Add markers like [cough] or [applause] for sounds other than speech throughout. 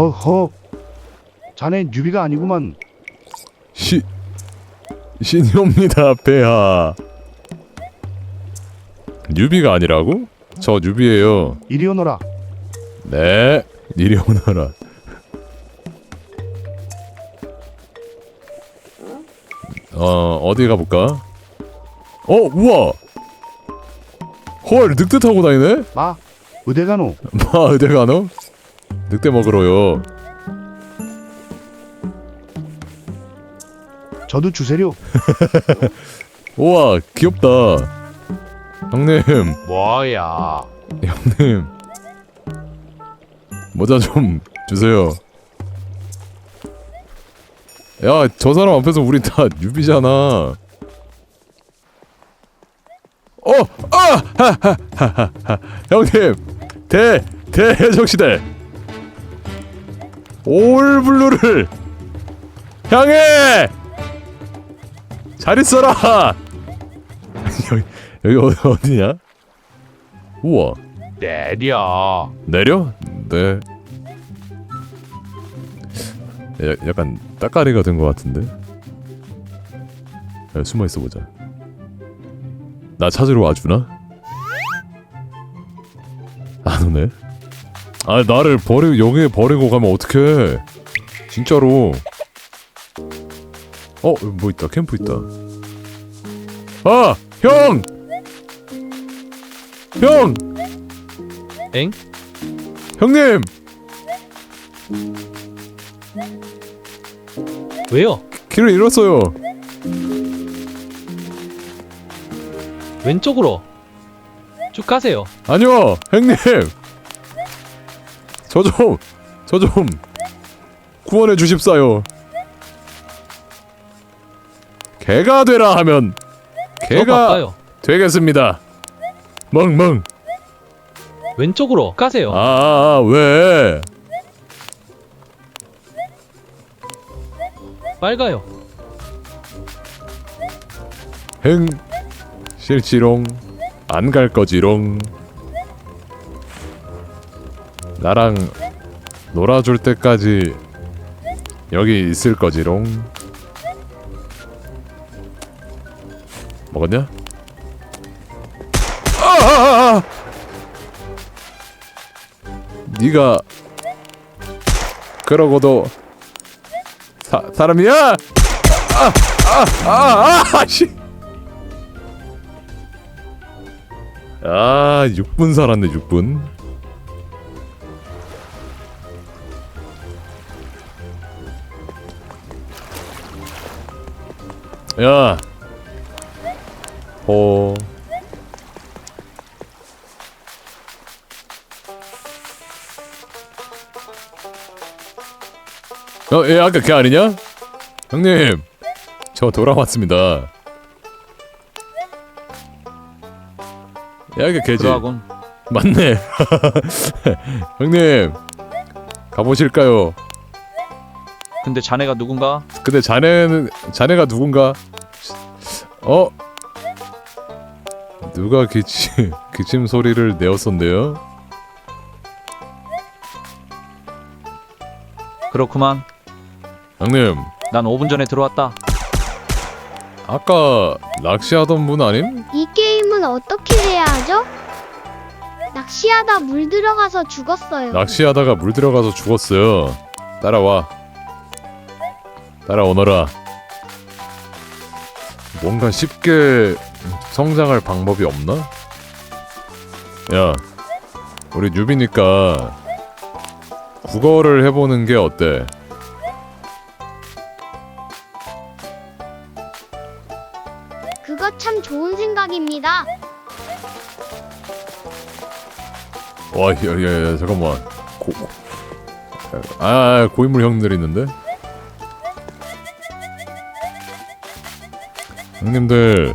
허허. 자네 뉴비가 아니구만. 시 신효입니다, 폐하. 뉴비가 아니라고? 저 뉴비예요. 이리 오너라. 네, 이리 오너라. 어 어디 가볼까? 어 우와. 헐 늑대 타고 다니네? 마. 어디 가노? 마 어디 가노? 늑대 먹으러요. 저도 주세요. [laughs] 우와 귀엽다. 형님 뭐야? 형님 모자 좀 주세요. 야 저 사람 앞에서 우리 다 뉴비잖아. 어, 아, 하하하하. [laughs] 형님 대 대해적 시대 올블루를 향해 잘 있어라. [laughs] 여기 여기 어디 어디냐? 우와 내려. 내려? 네. 야, 약간 따까리가 된 것 같은데. 야, 숨어 있어 보자. 나 찾으러 와주나? 안 오네. 아 나를 버리고 여기에 버리고 가면 어떡해? 진짜로. 어, 뭐 있다. 캠프 있다. 아, 형! 형! 엥? 형님! 왜요? 길을 잃었어요. 왼쪽으로 쭉 가세요. 아니요, 형님. 저 좀, 저 좀 구원해 주십사요. 개가 되라 하면 저 개가. 되겠습니다. 멍멍. 왼쪽으로 가세요. 아, 아, 아, 왜? 빨가요. 행 실지롱 안 갈 거지롱. 나랑 놀아줄 때까지 여기 있을 거지롱. 먹었냐? 아, 아, 아! 네가 그러고도 사, 사람이야? 아, 아, 아, 아, 씨. 아, 6분 살았네, 6분. 야. 호. 어, 얘 아까 걔 아니냐? 형님, 저 돌아왔습니다. 야, 이게 걔지. 들어가곤. 맞네. [laughs] 형님, 가보실까요? 근데 자네가 누군가? 근데 자네는 자네가 누군가? 어? 누가 기침 기침 소리를 내었었네요? 그렇구만. 형님, 난 5분 전에 들어왔다. 아까 낚시하던 분 아님? 이 게임은 어떻게 해야 하죠? 낚시하다 물 들어가서 죽었어요. 낚시하다가 물 들어가서 죽었어요. 따라와. 따라오너라. 뭔가 쉽게 성장할 방법이 없나? 야, 우리 뉴비니까 국어를 해보는 게 어때? 그거 참 좋은 생각입니다. 와, 야, 야, 야, 잠깐만. 고, 아 고인물 형들 있는데 형님들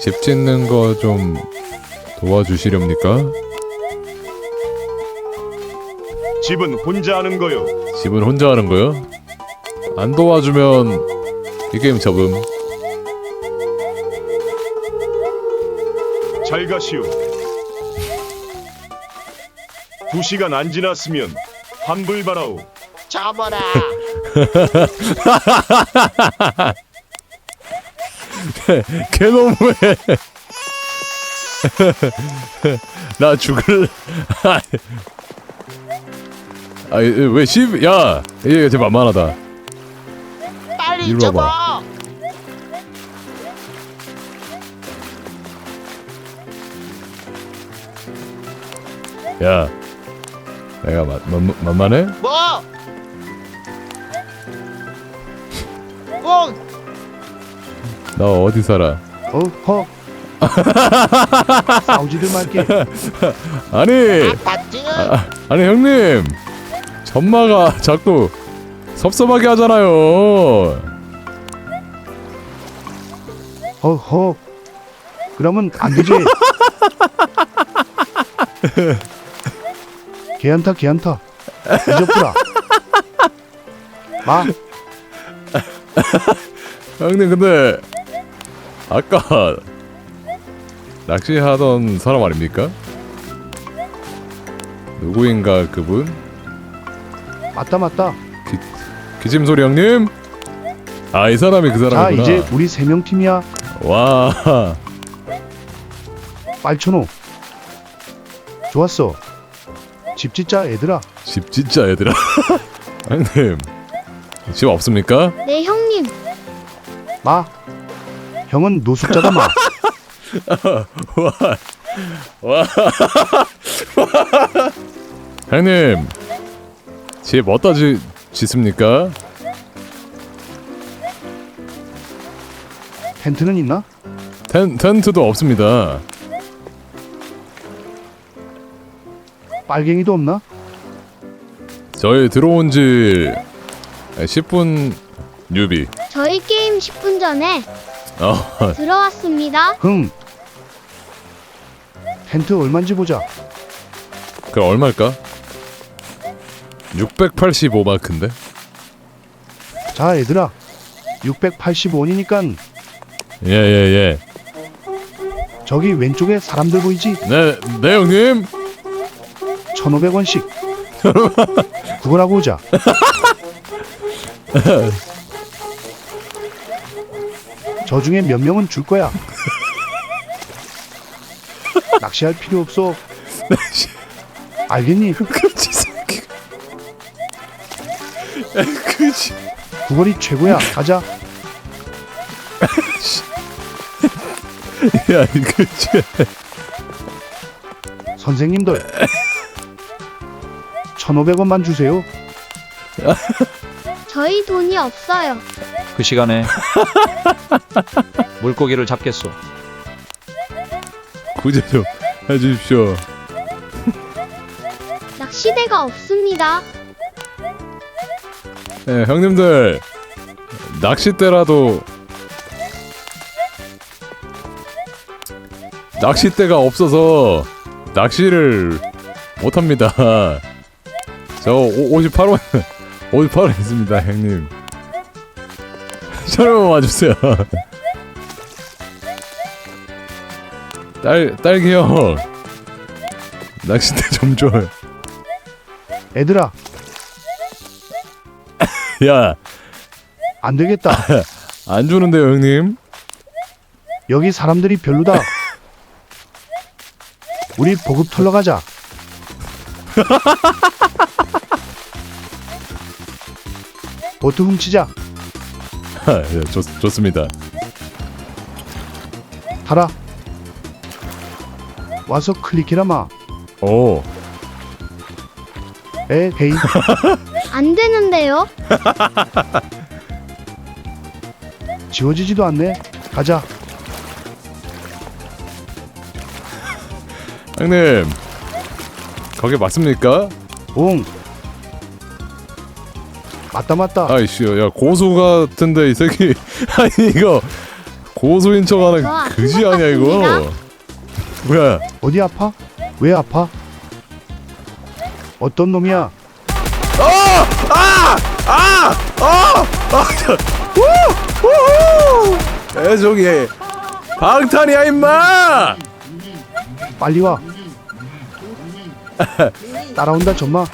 집 짓는 거 좀 도와주시렵니까? 집은 혼자 하는 거요. 집은 혼자 하는 거요? 안 도와주면 이 게임 접음 잘 가시오. 두 시간 안 지났으면 환불 받아오. 잡아라. [laughs] 개너무해 [laughs] 나 죽을 아왜 십? 야 얘가 제 만만하다 빨리 이리 와봐. 야 내가 만, 만, 만만해? 뭐? 꼭 나 어디 살아 어 허. 싸우지들 [laughs] 말게. 아니 봤지? 아, 아니 형님 전마가 자꾸 섭섭하게 하잖아요 어허. 그러면 안 되지. 개한타 개한타. 잊어보라. 마. [laughs] 형님 근데 아까 낚시하던 사람 아닙니까? 누구인가 그분? 맞다 맞다. 기침소리 형님? 아 이 사람이 그 자 사람이구나 이제 우리 세 명 팀이야. 와 빨천호. 좋았어. 집 짓자 얘들아. 집 진짜 얘들아 [laughs] 형님 집 없습니까? 네 형님 마. 형은 노숙자다 마. [laughs] 와 [laughs] 형님 집 어디다 지, 짓습니까? 텐트는 있나? 텐, 텐트도 없습니다 빨갱이도 없나? 저희 들어온 지 10분 뉴비 저희 게임 10분 전에 어, 들어왔습니다. 흥. 텐트 얼마인지 보자. 그 얼마일까? 685 마크인데? 자 얘들아. 680원이니까 예예예 저기 왼쪽에 사람들 보이지? 네, 네 형님 1,500원씩. 그거라고 [laughs] 오자. [laughs] 저 중에 몇 명은 줄 거야. [laughs] 낚시할 필요 없어. [laughs] 알겠니? 그치 새끼 그치 구걸이 최고야. 가자. 야 그치 선생님들. 1,500원만 주세요. [laughs] 저희 돈이 없어요. 그 시간에 물고기를 잡겠소. 구제 좀 해주십시오 낚시대가 없습니다. 예, 형님들 낚싯대라도 낚싯대가 없어서 낚시를 못합니다. 저 58원 58원 있습니다, 형님. 촬영 와주세요. 딸 딸기 형 낚싯대 좀 줘요. 애들아, 야, 안 되겠다. 안 주는데요, 형님? 여기 사람들이 별로다. 우리 보급 털러 가자. [laughs] 보트 훔치자. 아, [laughs] 예, 좋, 좋습니다. 타라. 와서 클릭해라 마. 오, 에 헤이. [laughs] 안 되는데요? [laughs] 지워지지도 않네. 가자. 형님. 거기 맞습니까? 옹. 맞다 맞다. 아이씨, 야 고소 같은데 이 새끼. [laughs] 아니 이거 고소인 척하는 그지 아니야 이거? 뭐야? 어디 아파? 왜 아파? 어떤 놈이야? 어! 아! 아! 어! 아! 저, 우! 우! 에 저기 방탄이야 임마! 빨리 와. [laughs] 따라온다 점마.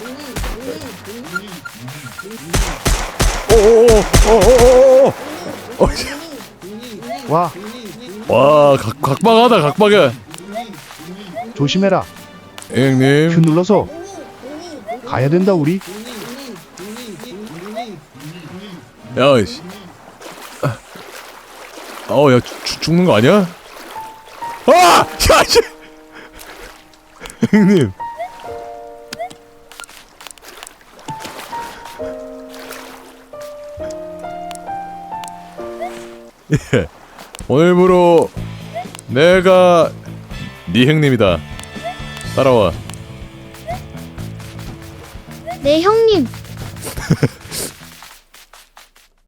와. 와, 각, 각방하다 각방에. 조심해라. 형님. 큐 눌러서. 가야 된다 우리. 야, 씨. 아, 어, 야, 주, 죽는 거 아니야? 아, 야, 씨. [laughs] 형님. 예. 오늘부로 내가 네 형님이다. 따라와. 네 형님